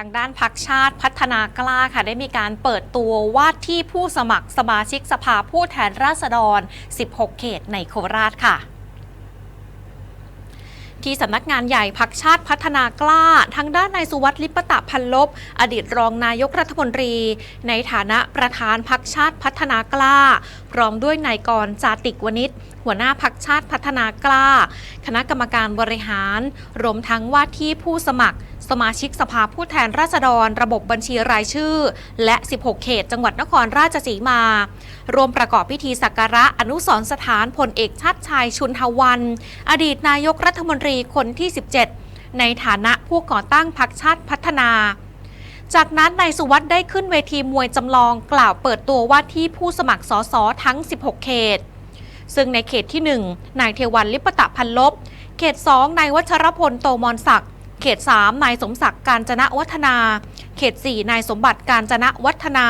ทางด้านพักชาติพัฒนากล้าค่ะ ได้มีการเปิดตัวว่าที่ผู้สมัครสมาชิกสภาผู้แทนราษฎร 16 เขตในโคราชค่ะที่สำนักงานใหญ่พักชาติพัฒนากล้า ทางด้านนายสุวัสดิ์ลิปตะพันลบ อดีตรองนายกรัฐมนตรี ในฐานะประธานพักชาติพัฒนากล้า พร้อมด้วยนายกรจาติกวณิชหัวหน้าพักชาติพัฒนากล้า คณะกรรมการบริหาร รวมทั้งว่าที่ผู้สมัคร สมาชิกสภาผู้แทนราษฎร ระบบบัญชีรายชื่อ และ 16 เขต จังหวัดนครราชสีมา รวมประกอบพิธีสักการะอนุสรสถานพลเอกชาติชายชุนทวัน อดีตนายกรัฐมนตรีคนที่ 17 ในฐานะผู้ก่อตั้งพรรคชาติพัฒนาจากนั้นนายสุวัสด์ได้ขึ้นเวทีมวยจำลองกล่าวเปิดตัวว่าที่ผู้สมัครสสทั้ง 16 เขต ซึ่งในเขตที่ 1 นายเทวันลิปตะพันลบ เขต 2 นายวัชรพลโตมอนศักดิ์ เขต 3 นายสมศักดิ์การจนะวัฒนา เขต 4 นายสมบัติการจนะวัฒนา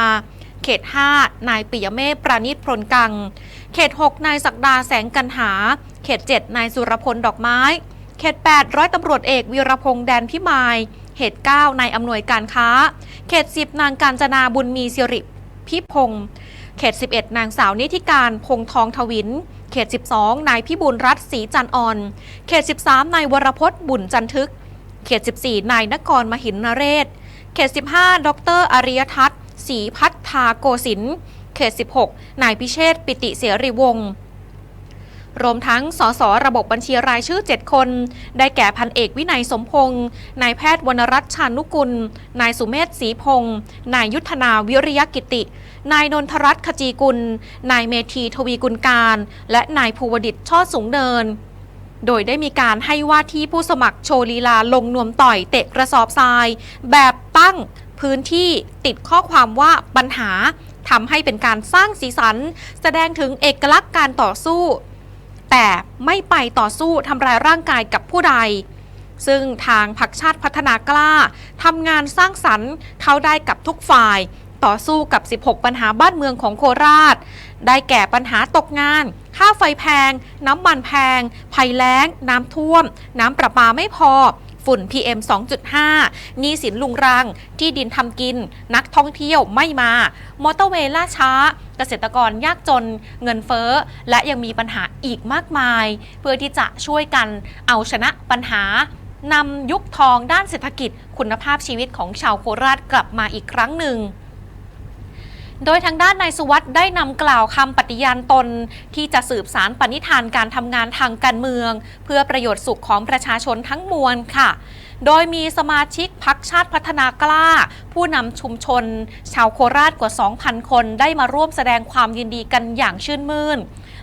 เขต 5 นายปิยเมฆปราณิตพลกัง เขต 6 นายศักดาแสงกันหา เขต 7 นายสุรพลดอกไม้ เขต 8 ร้อยตำรวจเอกวีรพงษ์แดนพิมาย เขต 9 นายอำนวยการค้า เขต 10 นางการจนาบุญมีสิริพิพงศ์เขต 11 นางสาวนิธิการพงทองทวิน เขต 12 นายพิบูลรัตน์ศรีจันอ่อน เขต 13 นายวรพจน์บุญจันทึก เขต 14 นายนกรมหินนเรศ เขต 15 ดรอริยทัศน์ศรีพัฒธาโกสิน เขต 16 นายพิเชษฐปิติเสรีวงศ์รวมทั้งสสระบบบัญชีรายชื่อ 7 คน ได้แก่พันเอกวินัยสมพงศ์นายแพทย์วรรณรัตน์ชานุกุล นายสุเมธศรีพงศ์นายยุทธนาวิริยกิติ นายนนทรัตน์ขจีกุล นายเมธีทวีกุลการ และนายภูวดิตช่อสูงเนิน โดยได้มีการให้ว่าที่ผู้สมัครโชว์ลีลาลงนวมต่อยเตะกระสอบทราย แบบตั้งพื้นที่ติดข้อความว่าปัญหาทำให้เป็นการสร้างสีสัน แสดงถึงเอกลักษณ์การต่อสู้ แต่ไม่ไปต่อสู้ทำร้ายร่างกายกับผู้ใด ซึ่งทางพรรคชาติพัฒนากล้าทำงานสร้างสรรค์เข้าได้กับทุกฝ่าย ต่อสู้กับ 16 ปัญหาบ้านเมืองของโคราช ได้แก่ปัญหาตกงาน ค่าไฟแพง น้ำมันแพง ภัยแล้ง น้ำท่วม น้ำประปาไม่พอฝุ่น PM 2.5หนี้สินลุงรัง ที่ดินทำกิน นักท่องเที่ยวไม่มา มอเตอร์เวย์ล่าช้า เกษตรกรยากจน เงินเฟ้อ และยังมีปัญหาอีกมากมาย เพื่อที่จะช่วยกันเอาชนะปัญหานำยุคทองด้านเศรษฐกิจคุณภาพชีวิตของชาวโคราชกลับมาอีกครั้งหนึ่ง โดยทางด้านนายสุวัสด์ได้นำกล่าวคำปฏิญาณตน ที่จะสืบสารปณิธานการทำงานทางการเมือง เพื่อประโยชน์สุขของประชาชนทั้งมวลค่ะ โดยมีสมาชิกพักชาติพัฒนากล้า ผู้นำชุมชน ชาวโคราชกว่า 2,000 คนได้มาร่วมแสดงความยินดีกันอย่างชื่นมื่น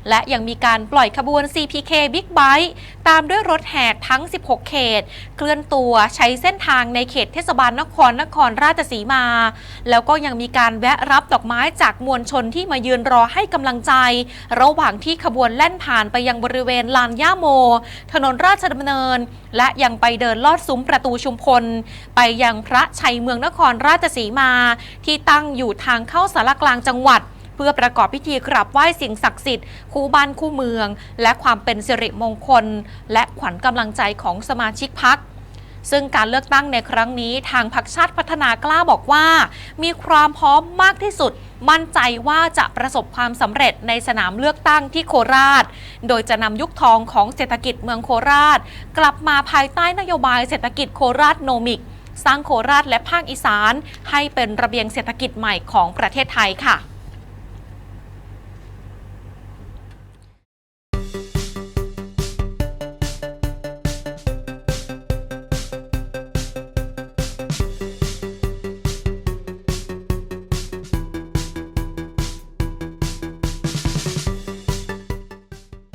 และยังมีการปล่อยขบวน CPK Big Bike ตามด้วยรถแห่ทั้ง 16 เขต เคลื่อนตัวใช้เส้นทางในเขตเทศบาลนครนครราชสีมา แล้วก็ยังมีการแวะรับดอกไม้จากมวลชนที่มายืนรอให้กำลังใจ ระหว่างที่ขบวนแล่นผ่านไปยังบริเวณลานย่าโม ถนนราชดำเนิน และยังไปเดินลอดซุ้มประตูชุมพล ไปยังพระชัยเมืองนครราชสีมา ที่ตั้งอยู่ทางเข้าสารกลางจังหวัด เพื่อประกอบพิธีกราบไหว้สิ่งศักดิ์สิทธิ์คู่บ้านคู่เมือง และความเป็นสิริมงคล และขวัญกำลังใจของสมาชิกพักซึ่งการเลือกตั้งในครั้งนี้ทางพรรคชาติพัฒนากล้าบอกว่า มีความพร้อมมากที่สุด มั่นใจว่าจะประสบความสำเร็จในสนามเลือกตั้งที่โคราช โดยจะนำยุคทองของเศรษฐกิจเมืองโคราช กลับมาภายใต้นโยบายเศรษฐกิจโคราชโนมิก สร้างโคราชและภาคอีสาน ให้เป็นระเบียงเศรษฐกิจใหม่ของประเทศไทยค่ะ